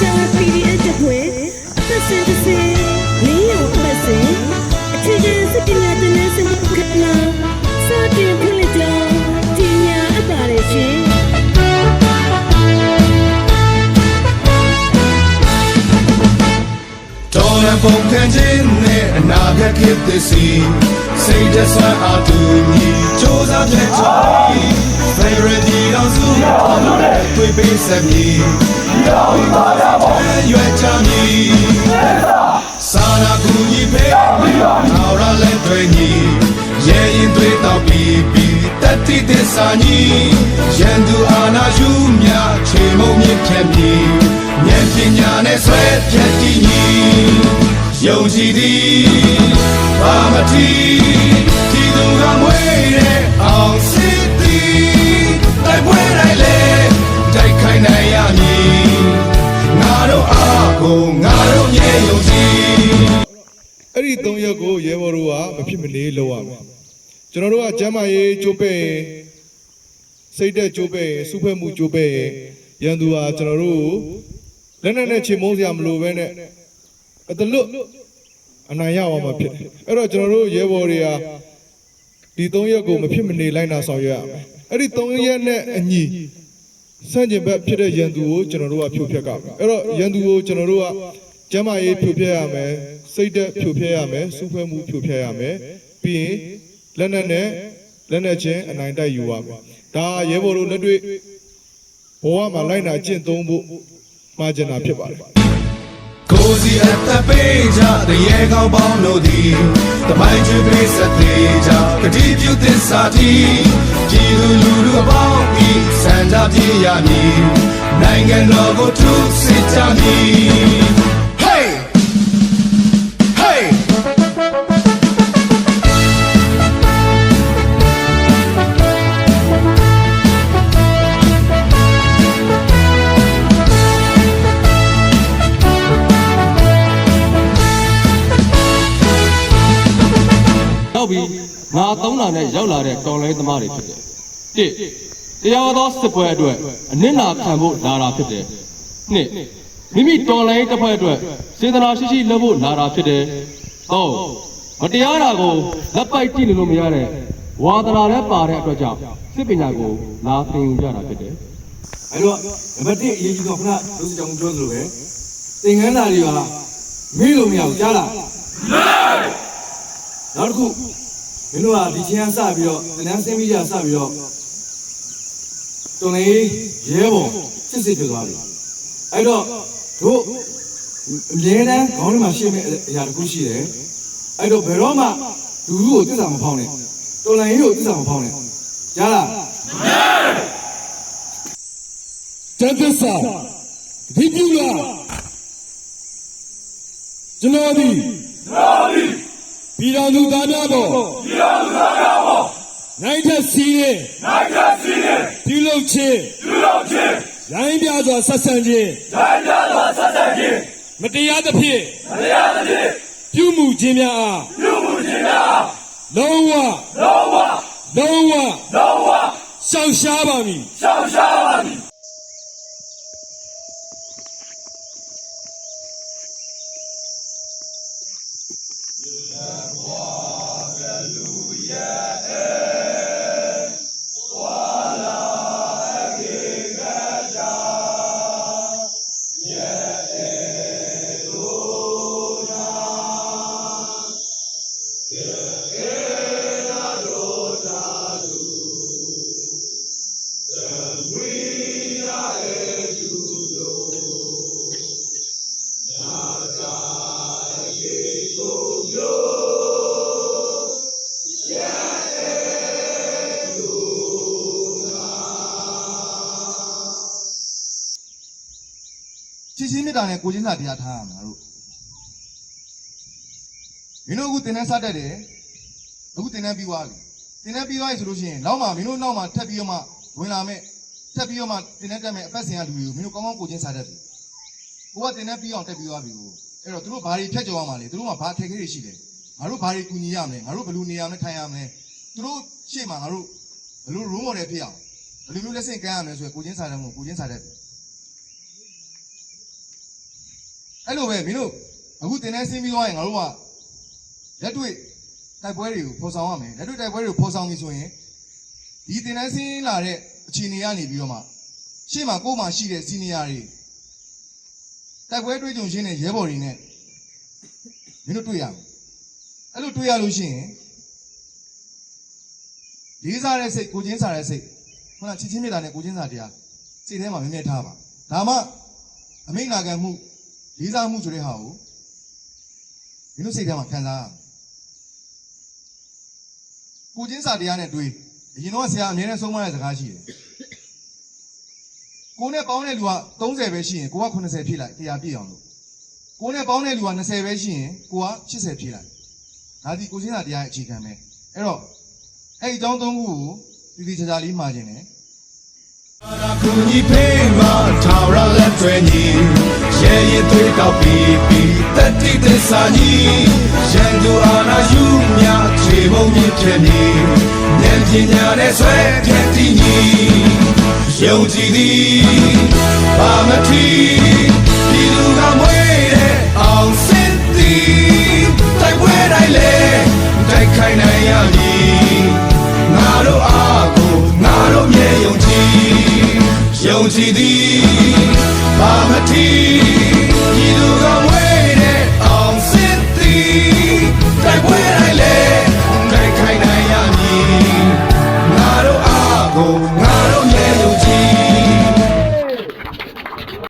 ကြ PDF တပွဲသက်စင်တစ်စင်လေးရောအပတ်စဉ်အခြေခံစစ်ပညာသင်တန်းစမှုကဏ္ဍစတင်ဖွင့်လှစ်ကြောင်းကြီးညာအပ်ပါတယ်ရှင်တော်ရန်ပုံခံခြင်းနဲ့အနာဂတ်ခေတ်သစ်စီစိတ်တဆွမ်းအားတူညီစ조사ဖြစ်ချီ Favorite ဒီတော်စုတွေ့ပေးဆက်မည် ရောက်ပါရပါရွယ်ချမည်စာနာကူညီပေးထော်ရလက်တွေညီရဲရင်တွေတော့ပြီးပြီးတတိသစ္စာညီရန်သူအာနာယူမြချေမုံမြင့်ဖြတ်မည်ဉာဏ်ပညာနဲ့ဆွဲဖြတ်တည်ညီယုံကြည်သည်ဘာမတီဒီသူကမွေး ရက်ကိုရဲဘော်တို့ကမဖြစ်မနေလုပ်ရမယ်ကျွန်တော်တို့ကကျမ်းမာရေးကြိုးပဲ့ရင်စိတ်သက်ကြိုးပဲ့ရင်စုဖွဲ့မှုကြိုးပဲ့ရင်ရန်သူဟာကျွန်တော်တို့ကိုလက်နက်နဲ့ချေမုန်းစရာမလိုဘဲနဲ့အတလွတ်အနိုင်ရအောင်မှာဖြစ်တယ်အဲ့တော့ကျွန်တော်တို့ရဲဘော်တွေကဒီ၃ရက်ကိုမဖြစ်မနေလိုက်နာဆောင်ရွက်ရမယ်အဲ့ဒီ၃ရက်နဲ့အညီစန့်ကျင်ဘက်ဖြစ်တဲ့ရန်သူကိုကျွန်တော်တို့ကဖြိုဖျက်ကမယ်အဲ့တော့ရန်သူကိုကျွန်တော်တို့ကကျမ်းမာရေးဖြိုဖျက်ရမယ် စိတ်သက်ဖြိုဖျက်ရမယ်စုဖွဲ့မှုဖြိုဖျက်ရမယ်ပြီးရင်လက်နက်နဲ့လက်နက်ချင်းအနိုင်တိုက်ယူရမယ်ဒါရဲဘော်တို့လက်တွေ့ဘဝမှာလိုက်နာကျင့်သုံးဖို့မှာကျင်တာဖြစ်ပါတယ်ကိုစီအပ်တဲ့ပေးကြတရေကောင်းပေါင်းတို့သည်တမိုင်းကျွေးပေးဆက်သေးကြကတိပြုသစ္စာတီကြည်လူလူလူအပေါင်းဤစံကြပြေရမည်နိုင်ငံတော်ကိုထုစစ်ကြမည် ငါသုံးတာနဲ့ရောက်လာတဲ့တော်လိုင်းသမားတွေဖြစ်တယ်။တစ်တရားသောစစ်ပွဲအတွက်အနစ်နာခံဖို့လာတာဖြစ်တယ်။နှစ်မိမိတော်လိုင်းတစ်ဖွဲ့အတွက်စေတနာရှိရှိလုပ်ဖို့လာတာဖြစ်တယ်။သုံးမတရားတာကိုလက်ပိုက်ကြည့်နေလို့မရတဲ့ဝါသနာလည်းပါတဲ့အတွက်ကြောင့်စစ်ပညာကိုလာသင်ယူကြတာဖြစ်တယ်အဲ့တော့နံပါတ်1အရေးကြီးတော့ခဏလူစကြောင်ပြောသလိုပဲသင်္ကန်းသားတွေကမေ့လို့မရဘူးကြားလားမှန်နောက်တစ်ခု မင်းတို့ကဒီချင်းကစပြီးတော့သင်္ကန်းဆင်းပြီးကြစပြီးတော့တုံလေးရဲဘော်စစ်စစ်ဖြစ်သွားပြီအဲ့တော့တို့အမြဲတမ်းခေါင်းထဲမှာရှင်းမဲ့အရာတစ်ခုရှိတယ်အဲ့တော့ဘယ်တော့မှလူလူကိုတစ္ဆာမဖောင်းနဲ့တုံလန်ရေးကိုတစ္ဆာမဖောင်းနဲ့ကြားလားတသစ္စာဒီပြုလာကျွန်တော်သည်ကျွန်တော်သည် ပြည်တော်သူသားများပေါ်ပြည်တော်သူသားများပေါ်နိုင်ထက်စီးရင်နိုင်ထက်စီးရင်ပြုလုပ်ခြင်းပြုလုပ်ခြင်းရိုင်းပြစွာဆက်ဆံခြင်းရိုင်းပြစွာဆက်ဆံခြင်းမတရားသဖြင့်မတရားသဖြင့်ပြုမှုခြင်းများအားပြုမှုခြင်းများအားလုံးဝလုံးဝလုံးဝလုံးဝရှောင်ရှားပါမည်ချစ် ချင်းမေတ္တာနဲ့ကိုချင်းစာတရားထားရမှာတို့မင်းတို့အခုတင်တန်းစတတ်တယ်အခုတင်တန်းပြီးသွားပြီတင်တန်းပြီးသွားပြီဆိုလို့ရှိရင်နောက်မှမင်းတို့နောက်မှထပ်ပြီးတော့မှဝင်လာမဲ့ထပ်ပြီးတော့မှတင်တန်းတက်မဲ့အပတ်စဉ်ကလူတွေကိုမင်းတို့ကောင်းကောင်းကိုချင်းစာတတ်ပြီကိုကတင်တန်းပြီးအောင်တက်ပြီးသွားပြီကိုအဲ့တော့သူတို့ဘာတွေဖြတ်ကျော်ရမှာလဲသူတို့ကဘာအခက်အခဲတွေရှိလဲငါတို့ဘာတွေကူညီရမလဲငါတို့ဘယ်လိုနေရာမလဲထိုင်ရမလဲသူတို့ရှေ့မှာငါတို့ဘယ်လို role model ဖြစ်အောင်ဘယ်လိုမျိုးလက်ဆင့်ကမ်းရမလဲဆိုရင်ကိုချင်းစာတတ်မှုကိုချင်းစာတတ်ပြီ အဲ့လိုပဲမင်းတို့အခုတင်တန်းဆင်းပြီးသွားရင်ငါတို့ကလက်တွေ့တိုက်ပွဲတွေကိုဖော်ဆောင်ရမယ်လက်တွေ့တိုက်ပွဲတွေကိုဖော်ဆောင်ပြီဆိုရင်ဒီတင်တန်းဆင်းလာတဲ့အခြေအနေကနေပြီးတော့မှရှေ့မှာကိုယ်မှာရှိတဲ့စီနီယာတွေတိုက်ပွဲတွေ့ကြုံရှင်းတဲ့ရဲဘော်တွေနဲ့မင်းတို့တွေ့ရမယ်အဲ့လိုတွေ့ရလို့ရှိရင်လေးစားတဲ့စိတ်ကိုချင်းစားတဲ့စိတ်ခုနချစ်ချင်းမြတ်တာနဲ့ကိုချင်းစားတရားစိတ်ထဲမှာမြဲမြဲထားပါဒါမှအမိန့်နာခံမှု လေးစားမှုဆိုတဲ့ဟာကိုမင်းတို့စိတ်ထဲမှာခံစားရမယ်ကိုချင်းစားတရားနဲ့တွေ့အရင်တော့ဆရာအမြဲတမ်းဆုံးမတဲ့စကားရှိတယ်ကိုနဲ့ပေါင်းတဲ့လူက30ပဲရှိရင်ကိုက80ဖြစ်လိုက်တရားပြည့်အောင်လို့ကိုနဲ့ပေါင်းတဲ့လူက20ပဲရှိရင်ကိုက80ဖြစ်လိုက်ဒါဒီကိုချင်းစားတရားရဲ့အခြေခံပဲအဲ့တော့အဲ့ဒီအကြောင်းသုံးခုကိုတည်တည်ချာချာလေးမှာခြင်းတယ် ကူညီပေးမထာဝရလက်တွေညီရဲရဲတွေ့တော့ပြီးပြီးတတိတစ္ဆာညီရန်သူအာနာယူမြခြေမုံမြင့်ဖြစ်နေဉာဏ်ပညာနဲ့ဆွဲဖြတ်တည်ညီယုံကြည်သည်ဘာမထီဒီလူကမွေး see thee, Palmer